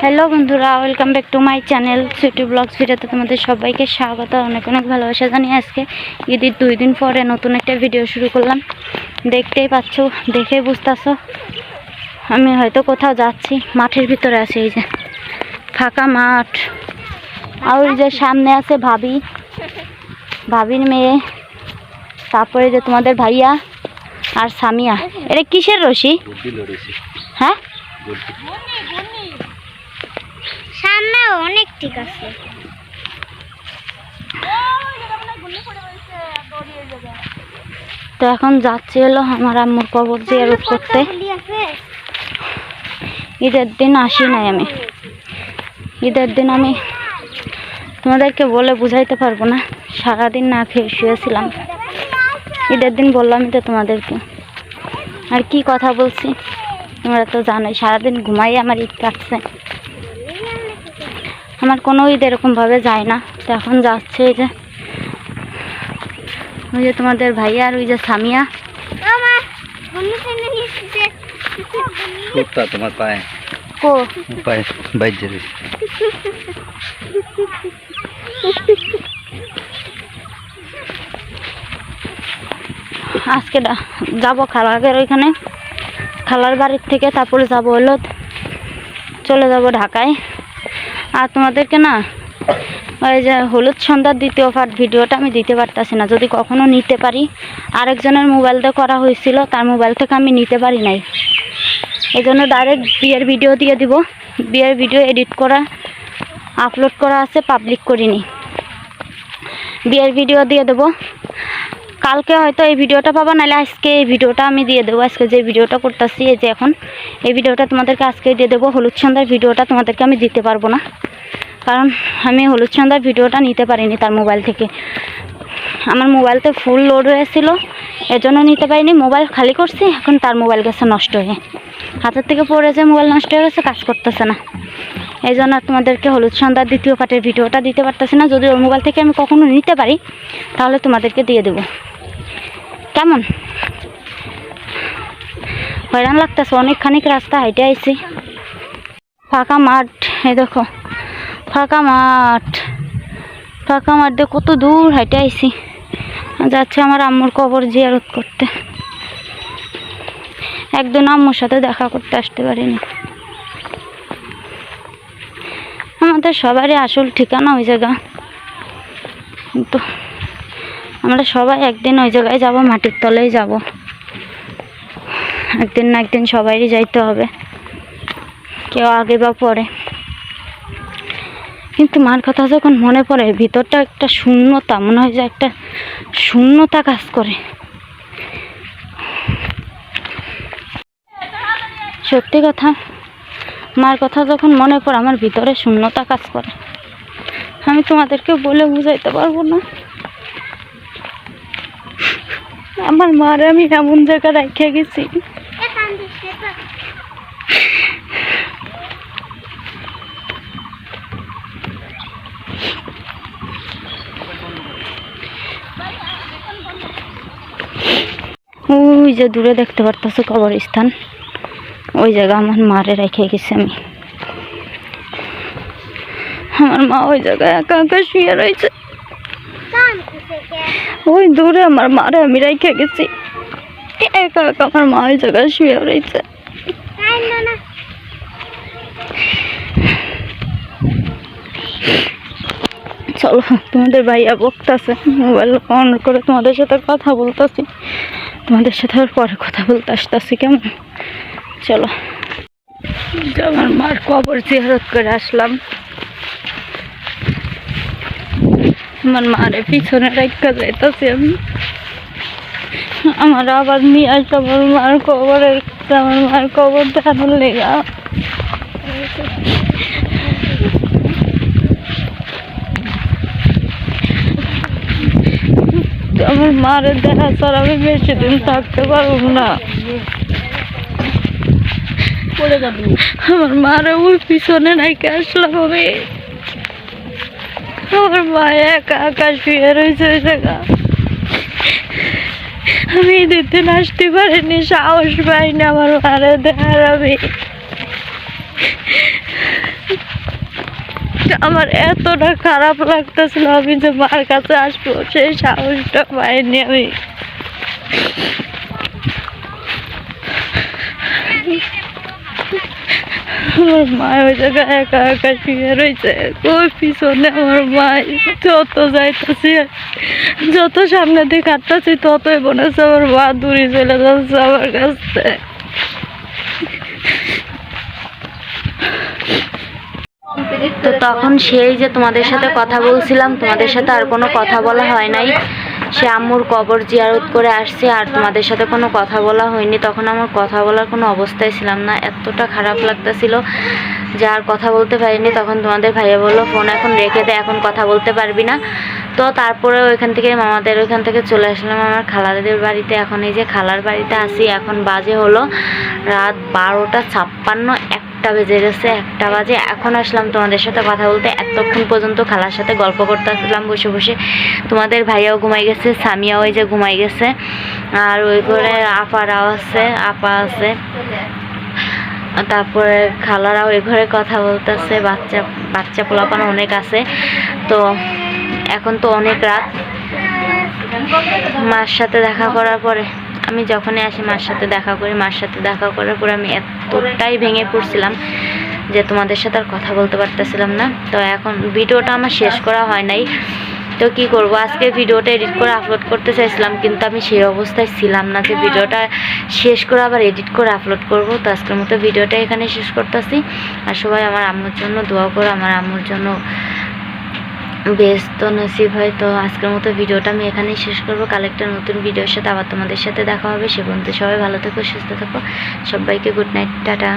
Hello বন্ধুরা welcome back to my channel city vlogs ভিডিওতে তোমাদের সবাইকে স্বাগত অনেক অনেক ভালোবাসা জানিয়ে আজকে ঈদের দুই দিন পরে নতুন একটা ভিডিও শুরু করলাম। দেখতেই পাচ্ছ দেখেই বুঝতেছো আমি হয়তো কোথাও যাচ্ছি মাঠের ভিতরে আছি এই যে ফাঁকা মাঠ। আর ওই যে সামনে আছে ভাবি ভাবির মেয়ে তারপরে যে তোমাদের ভাইয়া আর সামিয়া। এটা কিসের রশি? হ্যাঁ? সামনে অনেক ঠিক আছে। তো এখন যাচ্ছি হলো আমার আম্মুর কবর জিয়ারত করতে। ঈদের দিন আসি নাই আমি। ঈদের দিন আমি তোমাদেরকে বলে বুঝাইতে পারব না। সারাদিন না খেয়ে শুয়েছিলাম। ঈদের দিন বললামই তো তোমাদেরকে। আর কি কথা বলছি? তোমরা তো জানোই সারাদিন ঘুমাই আমার ঈদ কাটছে। আমার কোনো ঈদ এরকমভাবে যায় না। তো এখন যাচ্ছে ওই যে। ওই যে তোমাদের ভাইয়া আর ওই যে সামিয়া। তোমার পায়ে। কো? পায়ে আজকে যাব খালাকের ওইখানে। খালার বাড়ির থেকে তারপরে যাব হলো। চলে যাব ঢাকায়। আর তোমাদেরকে না, ওই যে হলুদ সন্ধ্যার দ্বিতীয় পার্ট ভিডিওটা আমি দিতে পারতাছি না। যদি কখনো নিতে পারি, আরেকজনের মোবাইল দিয়ে করা হয়েছিল, তার মোবাইল থেকে আমি নিতে পারি নাই। এই জন্য ডাইরেক্ট বিয়ের ভিডিও দিয়ে দিব। বিয়ের ভিডিও এডিট করা আপলোড করা আছে পাবলিক করিনি। বিয়ের ভিডিও দিয়ে দেবো। কালকে হয়তো এই ভিডিওটা পাবা, নাহলে আজকে এই ভিডিওটা আমি দিয়ে দেবো। আজকে যে ভিডিওটা করতেছি, এই যে এখন, এই ভিডিওটা তোমাদেরকে আজকে দিয়ে দেবো। হলুদ সন্ধ্যার ভিডিওটা তোমাদেরকে আমি দিতে পারব না। কারণ আমি হলুদ সন্ধ্যার ভিডিওটা নিতে পারিনি তার মোবাইল থেকে। আমার মোবাইলতে ফুল লোড হয়েছিল, এজন্য নিতে পারিনি। মোবাইল খালি করছি, এখন তার মোবাইল গেছে নষ্ট হয়ে। হাতের থেকে পড়ে যে মোবাইল নষ্ট হয়ে গেছে, কাজ করতেছে না। এই জন্য তোমাদেরকে হলুদ সন্ধ্যার দ্বিতীয় পার্টের ভিডিওটা দিতে পারতেছি না। যদি ওর মোবাইল থেকে আমি কখনো নিতে পারি, তাহলে তোমাদেরকে দিয়ে দেবো। কেমন? হয়রান লাগতেছে অনেকখানিক রাস্তা হাইটে আইছি। ফাঁকা মাঠ, এই দেখো, ফাঁকা মাঠ। ফাঁকা মাঠ দিয়ে কত দূর হাইটে আইছি। যাচ্ছে আমার আম্মুর কবর জিয়ারত করতে। একদিন আম্মুর সাথে দেখা করতে আসতে পারিনি। আমাদের সবারই আসল ঠিকানা ওই জায়গা। কিন্তু আমরা সবাই একদিন ওই জায়গায় যাব, মাটির তলেই যাব। একদিন না একদিন সবাইরই যাইতে হবে, কেউ আগে বা পরে। কিন্তু মার কথা যখন মনে পড়ে, ভিতরটা একটা শূন্যতা, মনে হয় যে একটা শূন্যতা কাজ করে। সত্যি কথা, মার কথা যখন মনে পড়ে, আমার ভিতরে শূন্যতা কাজ করে। আমি তোমাদেরকে বলে বুঝাইতে পারব না। আমার মার আমি এমন জায়গা রেখে গেছি। ওই যে দূরে দেখতে পারতেছো কবরস্থান ওই জায়গা আমার মারে রেখে গেছি আমি। আমার মা ওই জায়গায় একা একা শুয়ে রয়েছে। ওই দূরে আমার মারে, আমি রেখে গেছি। একা একা আমার মা ওই জায়গায় শুয়ে রয়েছে। চলো, তোমাদের ভাইয়া বকতেছে, মোবাইল অন করে তোমাদের সাথে কথা বলতেছি। তোমাদের সাথে আর পরে কথা বলতে আসতেছি কেমন? চলো। আমার মার কবর জিয়ারত করে আসলাম। আমার মারে পিছনে রেখা যাইতেছি আমি। আমার আবার নিয়ে আসতে আমার মার কবরে আমার মার কবর দেখানোর লেগা। আমার মারে দেখা ছাড়া আমি বেশি দিন থাকতে পারব না। আমার মারে ওই পিছনে নাকি আসলাম আমি। আমার মা একা একা শুয়ে রয়েছে জায়গা। আমি দিন আসতে পারিনি, সাহস পাইনি আমার মারে দেখার আমি। আমার এতটা খারাপ লাগতেছিল আমি যে মার কাছে আসব, সেই সাহসটা পাইনি আমি। আমার জায়গায় একা একা শুয়ে রয়েছে। পিছনে আমার যত যাইতেছি, যত সামনে ততই আমার মা দূরে চলে যাচ্ছে আমার কাছ। তো তখন সেই যে তোমাদের সাথে কথা বলছিলাম, তোমাদের সাথে আর কোনো কথা বলা হয় নাই। সে আম্মুর কবর জিয়ারত করে আসছে আর তোমাদের সাথে কোনো কথা বলা হয়নি। তখন আমার কথা বলার কোনো অবস্থায় ছিলাম না। এতটা খারাপ লাগতেছিল যে আর কথা বলতে পারিনি। তখন তোমাদের ভাইয়া বলল, ফোন এখন রেখে দে, এখন কথা বলতে পারবি না। তো তারপরে ওইখান থেকে মামাদের ওইখান থেকে চলে আসলাম। আমার খালাদের বাড়িতে। এখন এই যে খালার বাড়িতে আসি এখন বাজে হলো রাত বারোটা ছাপ্পান্ন। একটা বেজে গেছে, একটা বাজে। এখন আসলাম তোমাদের সাথে কথা বলতে। এতক্ষণ পর্যন্ত খালার সাথে গল্প করতে আসলাম বসে বসে। তোমাদের ভাইয়াও ঘুমাই গেছে, সামিয়াও ওই যে ঘুমাই গেছে। আর ওই করে আপারাও আছে, আপা আছে। তারপরে খালারা ওই ঘরে কথা বলতেছে, বাচ্চা বাচ্চা পোলাপান অনেক আছে। তো এখন তো অনেক রাত। মার সাথে দেখা করার পরে। আমি যখনই আসি মার সাথে দেখা করি, মার সাথে দেখা করার পরে আমি এতটাই ভেঙে পড়ছিলাম যে তোমাদের সাথে আর কথা বলতে পারতেছিলাম না। তো এখন ভিডিওটা আমার শেষ করা হয় নাই। তো কি করব? আজকে ভিডিওটা এডিট করে আপলোড করতে চাইছিলাম, কিন্তু আমি সেই অবস্থায় ছিলাম না যে ভিডিওটা শেষ করে আবার এডিট করে আপলোড করব। তো আজকের মতো ভিডিওটা এখানে শেষ করতেছি। আর সবাই আমার আম্মুর জন্য দোয়া করো, আমার আম্মুর জন্য ব্যস্ত নসিব হয়। তো আজকের মতো ভিডিওটা আমি এখানেই শেষ করব। কাল একটা নতুন ভিডিওর সাথে আবার তোমাদের সাথে দেখা হবে। সে পর্যন্ত সবাই ভালো থেকো, সুস্থ থাকো। সবাইকে গুড নাইট টাটা।